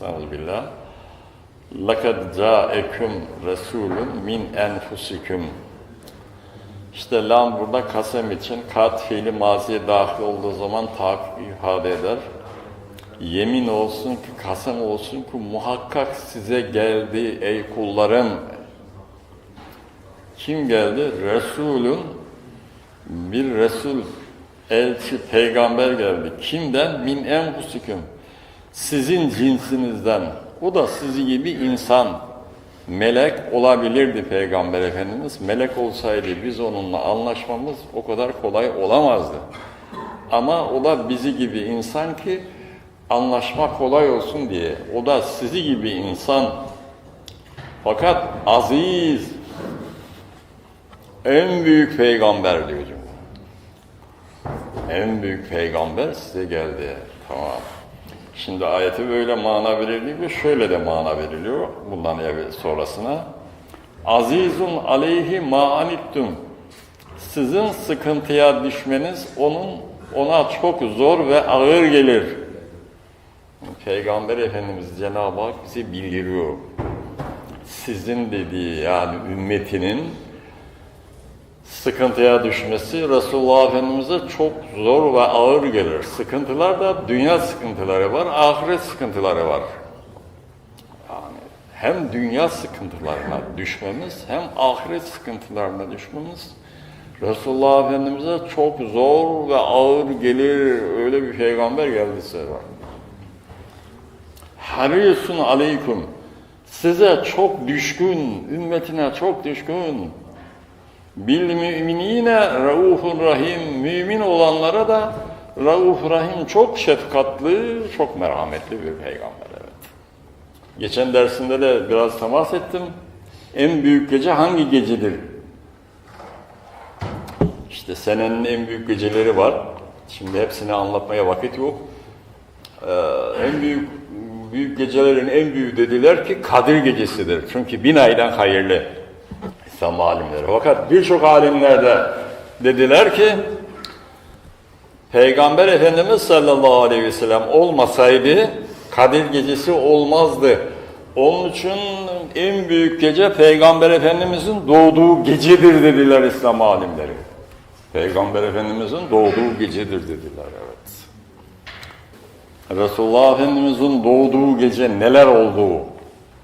Estağfirullah. لَقَدْ جَاءَكُمْ رَسُولٌ min enfusikum. İşte lam burada kasem için kat fiili maziye dahil olduğu zaman tahakkuk ifade eder. Yemin olsun ki, kasem olsun ki muhakkak size geldi ey kullarım. Kim geldi? Resulün bir Resul, elçi, peygamber geldi. Kimden? Min enfusikum. sizin cinsinizden. O da sizi gibi insan. Melek olabilirdi Peygamber Efendimiz. Melek olsaydı biz onunla anlaşmamız o kadar kolay olamazdı. Ama o da bizi gibi insan ki anlaşma kolay olsun diye. O da sizi gibi insan. Fakat aziz, en büyük peygamber diyor. En büyük peygamber size geldi. Tamam. Şimdi ayeti böyle mana veriliyor, şöyle de mana veriliyor bundan evvel sonrasına. Azizun aleyhi ma anittum. Sizin sıkıntıya düşmeniz onun ona çok zor ve ağır gelir. Peygamber Efendimiz Cenab-ı Hak bize bildiriyor. Sizin dediği yani ümmetinin sıkıntıya düşmesi Resulullah Efendimiz'e çok zor ve ağır gelir. Sıkıntılar da dünya sıkıntıları var, ahiret sıkıntıları var. Yani hem dünya sıkıntılarına düşmemiz hem ahiret sıkıntılarına düşmemiz Resulullah Efendimiz'e çok zor ve ağır gelir. Öyle bir peygamber geldi size var. Harisun aleyküm. Size çok düşkün, ümmetine çok düşkün, Bil müminine raufur rahim. Mümin olanlara da rauf rahim çok şefkatli, çok merhametli bir peygamber evet. Geçen dersinde de biraz temas ettim. En büyük gece hangi gecedir? İşte senenin en büyük geceleri var. Şimdi hepsini anlatmaya vakit yok. Ee, en büyük büyük gecelerin en büyüğü dediler ki Kadir gecesidir. Çünkü bin aydan hayırlı. İslam alimleri. Fakat birçok alimler de dediler ki Peygamber Efendimiz sallallahu aleyhi ve sellem olmasaydı Kadir gecesi olmazdı. Onun için en büyük gece Peygamber Efendimizin doğduğu gecedir dediler İslam alimleri. Peygamber Efendimizin doğduğu gecedir dediler evet. Resulullah Efendimizin doğduğu gece neler oldu?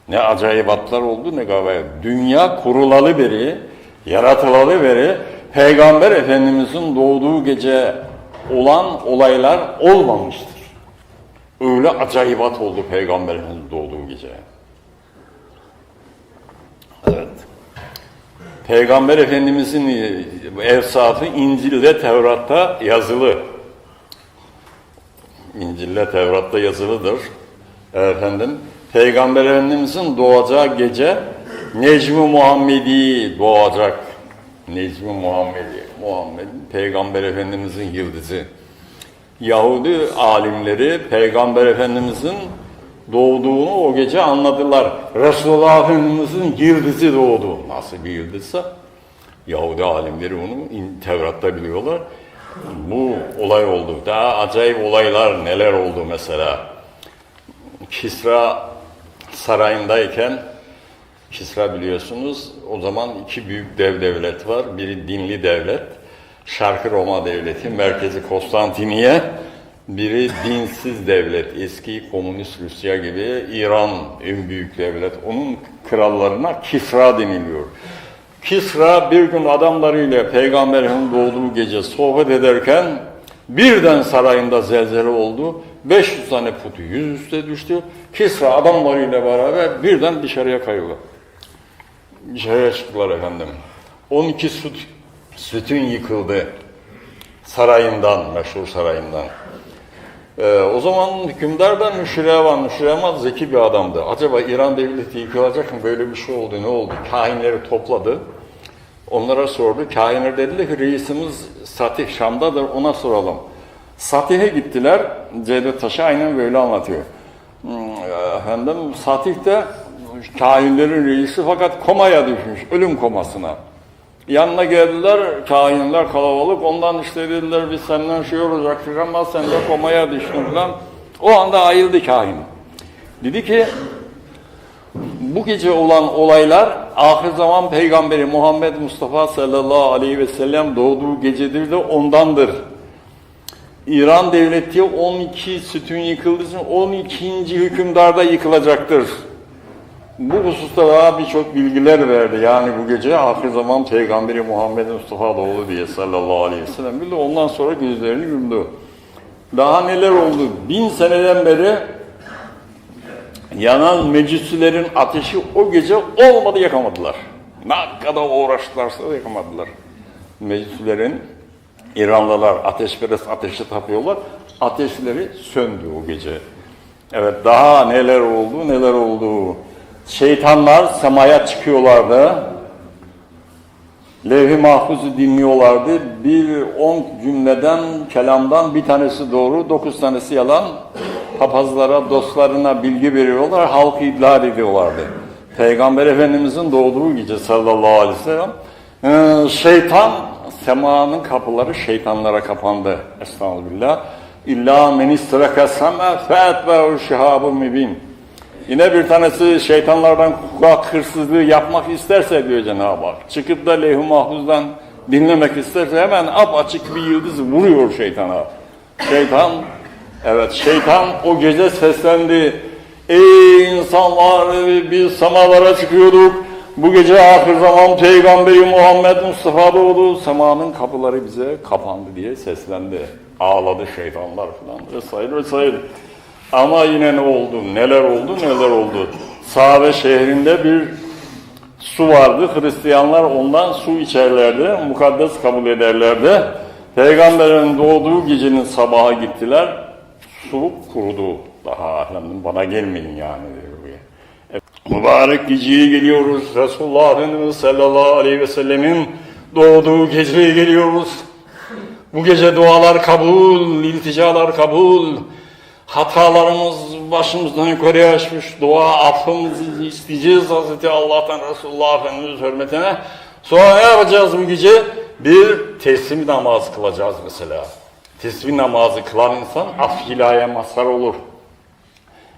Ne acayibatlar oldu ne gayet. Dünya kurulalı beri, yaratılalı beri Peygamber Efendimizin doğduğu gece olan olaylar olmamıştır. Öyle acayibat oldu Peygamber Efendimizin doğduğu gece. Evet. Peygamber Efendimizin efsafı İncil'de Tevrat'ta yazılı. İncil'de Tevrat'ta yazılıdır. Efendim, Peygamber Efendimizin doğacağı gece Necmi Muhammedi doğacak. Necmi Muhammedi, Muhammed Peygamber Efendimizin yıldızı. Yahudi alimleri Peygamber Efendimizin doğduğunu o gece anladılar. Resulullah Efendimizin yıldızı doğdu. Nasıl bir yıldızsa Yahudi alimleri onu Tevrat'ta biliyorlar. Bu olay oldu. Daha acayip olaylar neler oldu mesela. Kisra sarayındayken Kisra biliyorsunuz o zaman iki büyük dev devlet var. Biri dinli devlet, Şarkı Roma devleti, merkezi Konstantiniye. Biri dinsiz devlet, eski komünist Rusya gibi İran en büyük devlet. Onun krallarına Kisra deniliyor. Kisra bir gün adamlarıyla peygamberin doğduğu gece sohbet ederken birden sarayında zelzele oldu. 500 tane putu yüzüstü düştü. Kisra adamlarıyla beraber birden dışarıya kayıldı. Dışarıya çıktılar efendim. 12 süt, sütün yıkıldı. Sarayından, meşhur sarayından. Ee, o zaman hükümdar da Müşrevan, Müşrevan zeki bir adamdı. Acaba İran devleti yıkılacak mı? Böyle bir şey oldu, ne oldu? Kahinleri topladı. Onlara sordu. Kahinler dediler ki reisimiz Satih Şam'dadır, ona soralım. Satih'e gittiler. Cevdet Taşı aynen böyle anlatıyor. Hmm, Efendim Satih de kahinlerin reisi fakat komaya düşmüş, ölüm komasına. Yanına geldiler, kahinler kalabalık, ondan işte dediler biz senden şey olacaktık ama sen de komaya düştün falan. O anda ayıldı kahin. Dedi ki bu gece olan olaylar ahir zaman peygamberi Muhammed Mustafa sallallahu aleyhi ve sellem doğduğu gecedir de ondandır. İran devleti 12 sütun yıkıldığı için 12. hükümdarda yıkılacaktır. Bu hususta daha birçok bilgiler verdi. Yani bu gece ahir zaman peygamberi Muhammed Mustafa doğdu diye sallallahu aleyhi ve sellem. Bir de ondan sonra gözlerini yumdu. Daha neler oldu? Bin seneden beri yanan mecüslerin ateşi o gece olmadı yakamadılar. Ne kadar uğraştılarsa da yakamadılar. Mecüslerin İranlılar ateşperest ateşi tapıyorlar. Ateşleri söndü o gece. Evet daha neler oldu neler oldu. Şeytanlar semaya çıkıyorlardı. Levh-i mahfuzu dinliyorlardı. Bir on cümleden, kelamdan bir tanesi doğru, dokuz tanesi yalan. Papazlara, dostlarına bilgi veriyorlar, halkı idlah ediyorlardı. Peygamber Efendimizin doğduğu gece sallallahu aleyhi ve sellem, ee, şeytan, semanın kapıları şeytanlara kapandı. Estağfirullah. İlla men istiraka sema fe'etbe'u şihabun mübin. Yine bir tanesi şeytanlardan hukuk hırsızlığı yapmak isterse diyor Cenab-ı Hak. Çıkıp da levh-i mahfuzdan dinlemek isterse hemen ap açık bir yıldız vuruyor şeytana. Şeytan, evet şeytan o gece seslendi. Ey insanlar biz semalara çıkıyorduk. Bu gece ahir zaman Peygamberi Muhammed Mustafa doğdu. Semanın kapıları bize kapandı diye seslendi. Ağladı şeytanlar falan vesaire vesaire. Ama yine ne oldu? Neler oldu? Neler oldu? Sahabe şehrinde bir su vardı. Hristiyanlar ondan su içerlerdi. Mukaddes kabul ederlerdi. Peygamberin doğduğu gecenin sabaha gittiler. Su kurudu. Daha efendim bana gelmeyin yani diyor. Evet. Mübarek geceye geliyoruz. Resulullah Efendimiz sallallahu aleyhi ve sellemin doğduğu geceye geliyoruz. Bu gece dualar kabul, ilticalar kabul. Hatalarımız başımızdan yukarıya açmış. Dua affımızı isteyeceğiz Hazreti Allah'tan Resulullah Efendimiz hürmetine. Sonra ne yapacağız bu gece? Bir teslim namazı kılacağız mesela. Tesbih namazı kılan insan af ilahiye mazhar olur.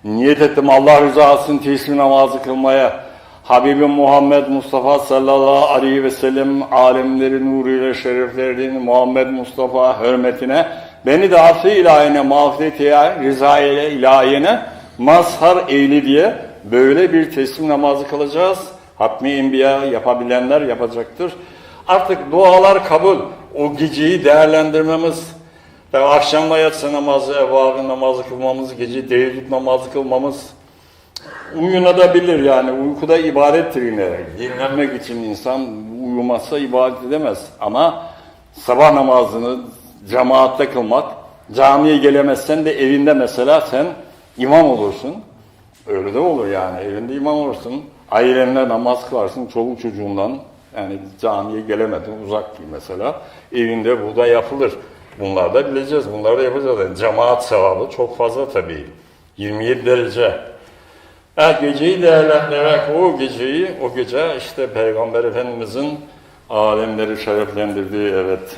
Niyet ettim Allah rızası teslim namazı kılmaya. Habibim Muhammed Mustafa sallallahu aleyhi ve sellem alemlerin nuruyla şereflerinin Muhammed Mustafa hürmetine beni de affı ilahine mağfiretiye, rıza ile ilahine mazhar eğli diye böyle bir teslim namazı kılacağız. Hatmi Enbiya yapabilenler yapacaktır. Artık dualar kabul. O geceyi değerlendirmemiz, ve akşamla yatsı namazı, evvabı namazı kılmamız, gece teheccüd namazı kılmamız, uyunabilir yani. Uykuda ibadettir yine. Dinlenmek için insan uyumazsa ibadet edemez. Ama sabah namazını cemaatte kılmak, camiye gelemezsen de evinde mesela sen imam olursun. Öyle de olur yani. Evinde imam olursun. Ailenle namaz kılarsın çoluk çocuğundan. Yani camiye gelemedin uzak değil mesela. Evinde bu da yapılır. Bunlar da bileceğiz. Bunları da yapacağız. Yani cemaat sevabı çok fazla tabii. 27 derece. Evet, geceyi değerlendirerek o geceyi, o gece işte Peygamber Efendimizin alemleri şereflendirdiği evet